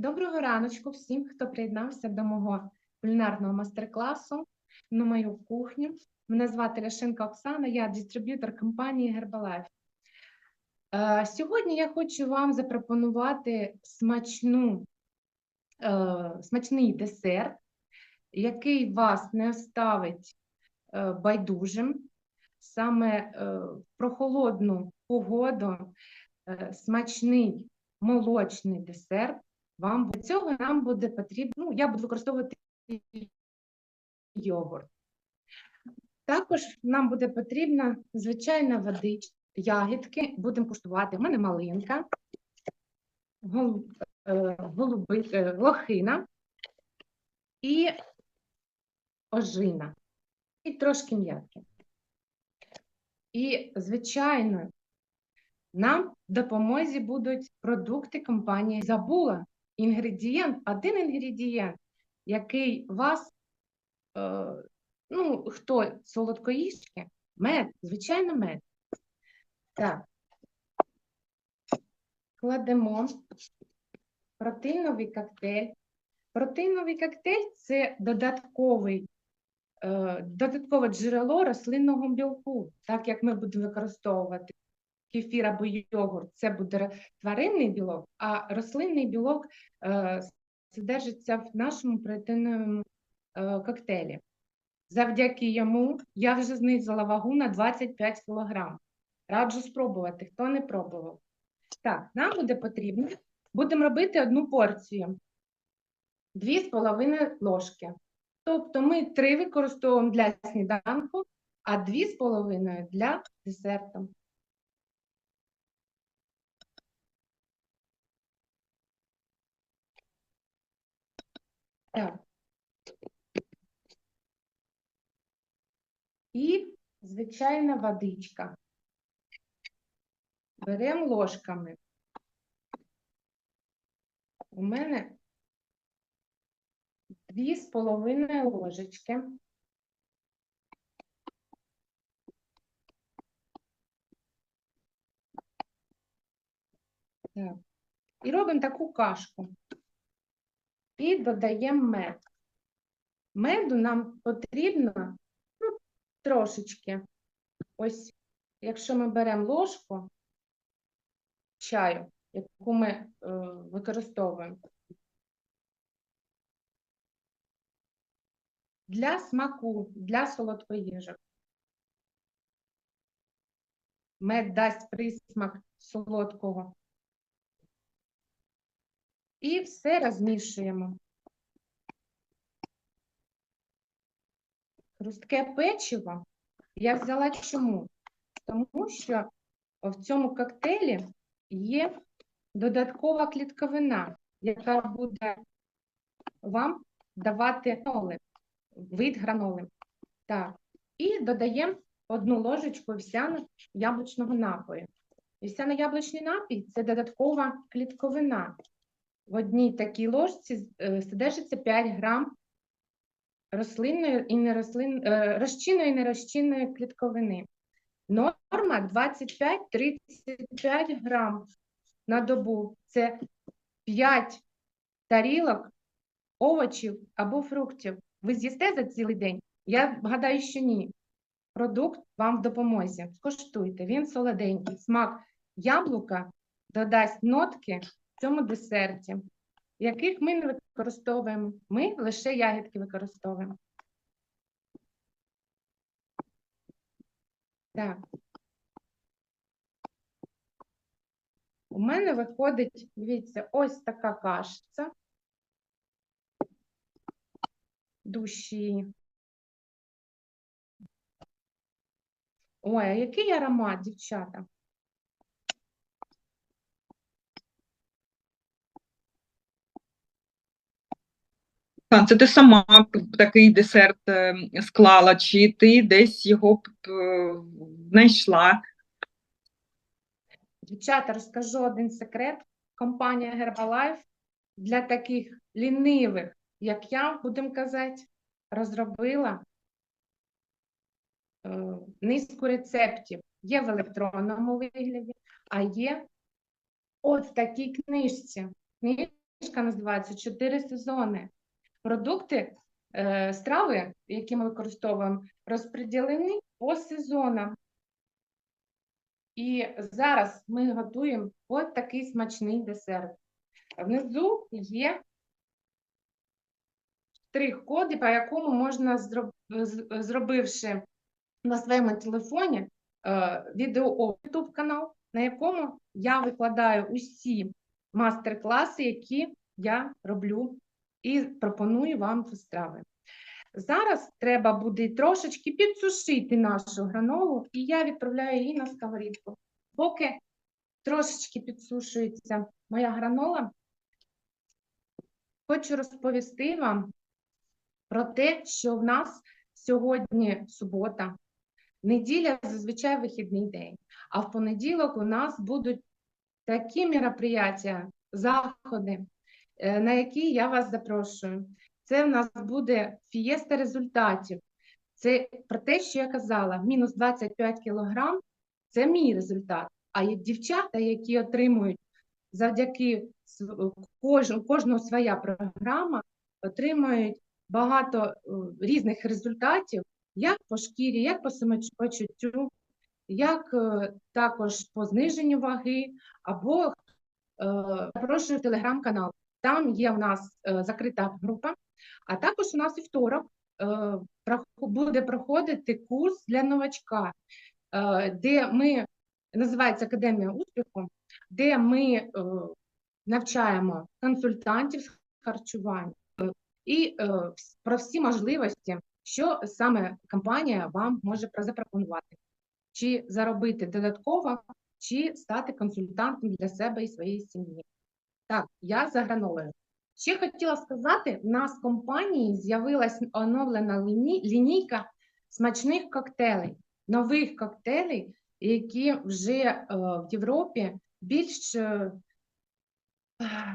Доброго раночку всім, хто приєднався до мого кулінарного майстер-класу на мою кухню. Мене звати Ляшенко Оксана, я дистриб'ютор компанії Herbalife. Е, Сьогодні я хочу вам запропонувати смачну, е, смачний десерт, який вас не оставить е, байдужим. Саме в прохолодну погоду смачний молочний десерт вам для цього нам буде потрібно, ну, я буду використовувати йогурт. Також нам буде потрібна звичайна водичка, ягідки, будемо куштувати. У мене малинка, е, голуби, е, лохина і ожина, і трошки м'ятки. І, звичайно, нам в допомозі будуть продукти компанії Забула. Інгредієнт, один інгредієнт, який вас, е, ну, хто солодкоїжки, мед, звичайно, мед. Так. Кладемо протеїновий коктейль. Протеїновий коктейль це додатковий, е, додаткове джерело рослинного білку, так як ми будемо використовувати кефір або йогурт, це буде тваринний білок, а рослинний білок е, содержиться в нашому протеїновому е, коктейлі. Завдяки йому я вже знизила вагу на 25 кг. Раджу спробувати, хто не пробував. Так, нам буде потрібно, будемо робити одну порцію. Дві з половиною ложки. Тобто ми три використовуємо для сніданку, а дві з половиною для десерту. Так. І звичайна водичка. Беремо ложками. У мене дві з половиною ложечки. Так. І робимо таку кашку. І додаємо мед. Меду нам потрібно ну, трошечки. Ось, якщо ми беремо ложку чаю, яку ми е, використовуємо, для смаку, для солодкоїжок. Мед дасть присмак солодкого. І все розмішуємо. Хрустке печиво я взяла чому? Тому що в цьому коктейлі є додаткова клітковина, яка буде вам давати граноли, вид граноли. Так. І додаємо одну ложечку вівсяно-яблучного напою. Вівсяно-яблучний напій це додаткова клітковина. В одній такій ложці е, содержиться 5 грам рослинної і нерослин, е, розчинної і нерозчинної клітковини. Норма 25-35 грам на добу. Це 5 тарілок овочів або фруктів. Ви з'їсте за цілий день? Я гадаю, що ні. Продукт вам в допомозі. Скуштуйте, він солоденький. Смак яблука додасть нотки в цьому десерті, яких ми не використовуємо. Ми лише ягідки використовуємо. Так. У мене виходить, дивіться, ось така кашиця душі. Ой, а який аромат, дівчата? Це ти сама такий десерт е, склала, чи ти десь його знайшла? Дівчата, розкажу один секрет. Компанія Herbalife для таких лінивих, як я, будемо казати, розробила е, низку рецептів. Є в електронному вигляді, а є от в такій. Книжці книжка називається Чотири сезони. Продукти, е, страви, які ми використовуємо, розподілені по сезонам. І зараз ми готуємо от такий смачний десерт. Внизу є штрих-коди, по якому можна, зробивши на своєму телефоні е, відео YouTube канал, на якому я викладаю усі мастер-класи, які я роблю і пропоную вам ці страви. Зараз треба буде трошечки підсушити нашу гранолу, і я відправляю її на сковорідку. Поки трошечки підсушується моя гранола, хочу розповісти вам про те, що в нас сьогодні субота, неділя зазвичай вихідний день, а в понеділок у нас будуть такі мероприятия, заходи, на які я вас запрошую. Це в нас буде фієста результатів. Це про те, що я казала, мінус 25 кілограм – це мій результат. А є дівчата, які отримують завдяки кожного своя програма, отримують багато е, різних результатів, як по шкірі, як по самопочуттю, як е, також по зниженню ваги, або е, запрошую телеграм-канал. Там є у нас е, закрита група, а також у нас вівторок е, буде проходити курс для новачка, е, де ми називається Академія успіху, де ми навчаємо консультантів з харчування і про всі можливості, що саме компанія вам може запропонувати, чи заробити додатково, чи стати консультантом для себе і своєї сім'ї. Так, я за гранолою. Ще хотіла сказати, в нас в компанії з'явилась оновлена ліні- лінійка смачних коктейлей, нових коктейлей, які вже е, в Європі більш е,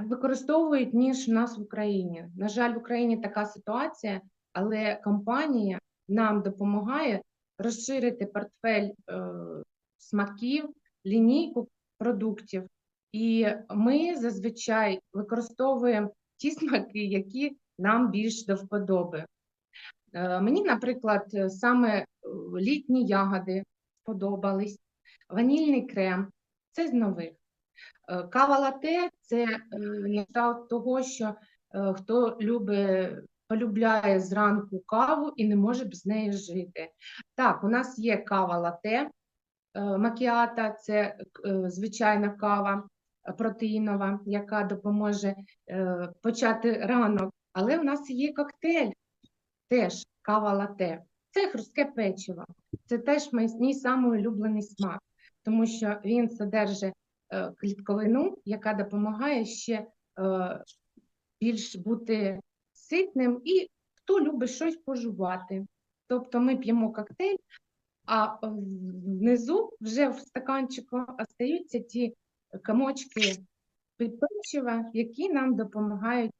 використовують, ніж в нас в Україні. На жаль, в Україні така ситуація, але компанія нам допомагає розширити портфель е, смаків, лінійку продуктів. І ми зазвичай використовуємо ті смаки, які нам більш до вподоби. Е, Мені, наприклад, е, саме е, літні ягоди сподобались, ванільний крем це з нових. Е, Кава лате це е, кшталт того, що е, хто любить, полюбляє зранку каву і не може без неї жити. Так, у нас є кава лате, е, макіата це е, звичайна кава е, протеїнова, яка допоможе е, почати ранок. Але у нас є коктейль, теж кава лате. Це хрустке печиво. Це теж мій, самий улюблений смак, тому що він содержить е, клітковину, яка допомагає ще е, більш бути ситним і хто любить щось пожувати. Тобто ми п'ємо коктейль, а внизу вже в стаканчику остаються ті комочки печива, які нам допомагають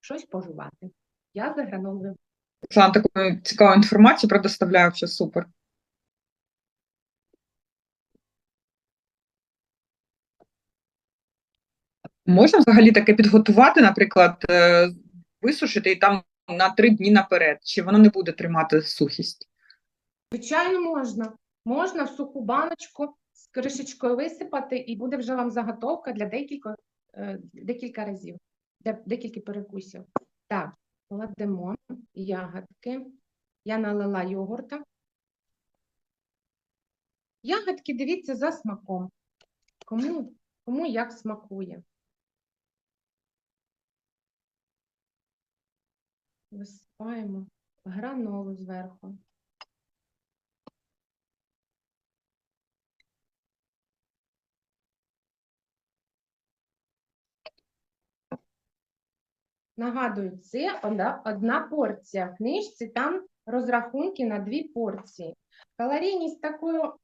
щось пожувати. Я за гранолою. Оксана таку цікаву інформацію предоставляю, що супер. Можна взагалі таке підготувати, наприклад, е, висушити і там на три дні наперед, чи воно не буде тримати сухість? Звичайно, можна. Можна в суху баночку з кришечкою висипати, і буде вже вам заготовка для декілька, е, декілька разів, для декілька перекусів. Так, кладемо ягодки. Я налила йогурта. Ягодки дивіться за смаком. Кому, кому як смакує. Висипаємо гранолу зверху. Нагадую, це одна, порція. В книжці там розрахунки на дві порції. Калорійність такого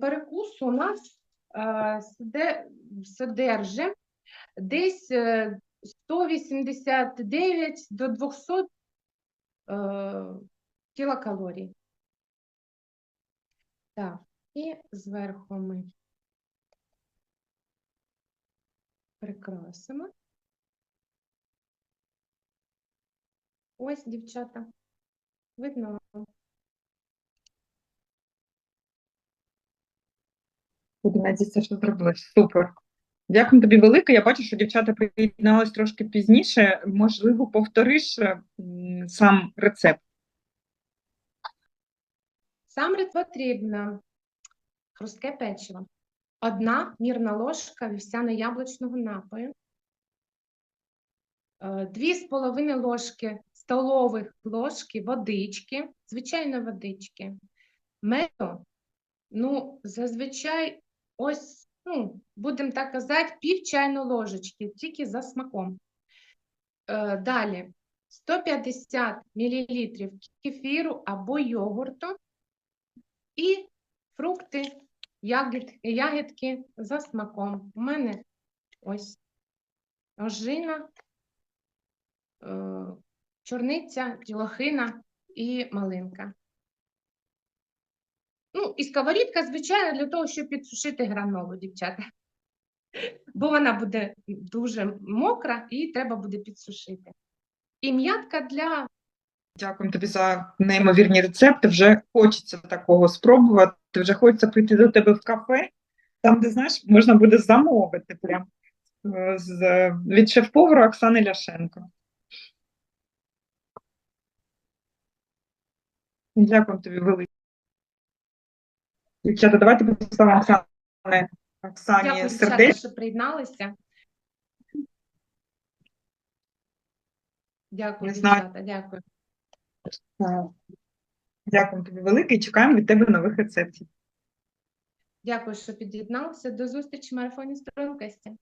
перекусу у нас е, содержить десь е, 189 до 200 е, кілокалорій. Так, і зверху ми прикрасимо. Ось, дівчата. Видно вам? Надіється, що зробили. Супер. Дякую тобі велике. Я бачу, що дівчата приєдналися трошки пізніше. Можливо, повториш е, сам рецепт. Сам рецепт потрібно хрустке печиво. Одна мірна ложка вівсяно-яблучного напою. Е, Дві з половиною ложки столових ложки водички, звичайно водички. Меду, ну, зазвичай ось, ну, будемо так казати, пів чайної ложечки, тільки за смаком. Е, Далі 150 мл кефіру або йогурту і фрукти, ягід, ягідки за смаком. У мене ось ожина, е, чорниця, ділохина і малинка. Ну, і сковорідка, звичайно, для того, щоб підсушити гранолу, дівчата. Бо вона буде дуже мокра і треба буде підсушити. І м'ятка для Дякую тобі за неймовірні рецепти. Вже хочеться такого спробувати. Вже хочеться прийти до тебе в кафе, там, де знаєш, можна буде замовити прям е, з, від шеф-повара Оксани Ляшенко. Дякую тобі велике. Дівчата, давайте поставимо Оксані, Оксані Дякую, дівчата, сердечко. що приєдналися. Дякую, Не знаю. дівчата, дякую. Дякую тобі велике і чекаємо від тебе нових рецептів. Дякую, що під'єдналися. До зустрічі в марафоні стрункості.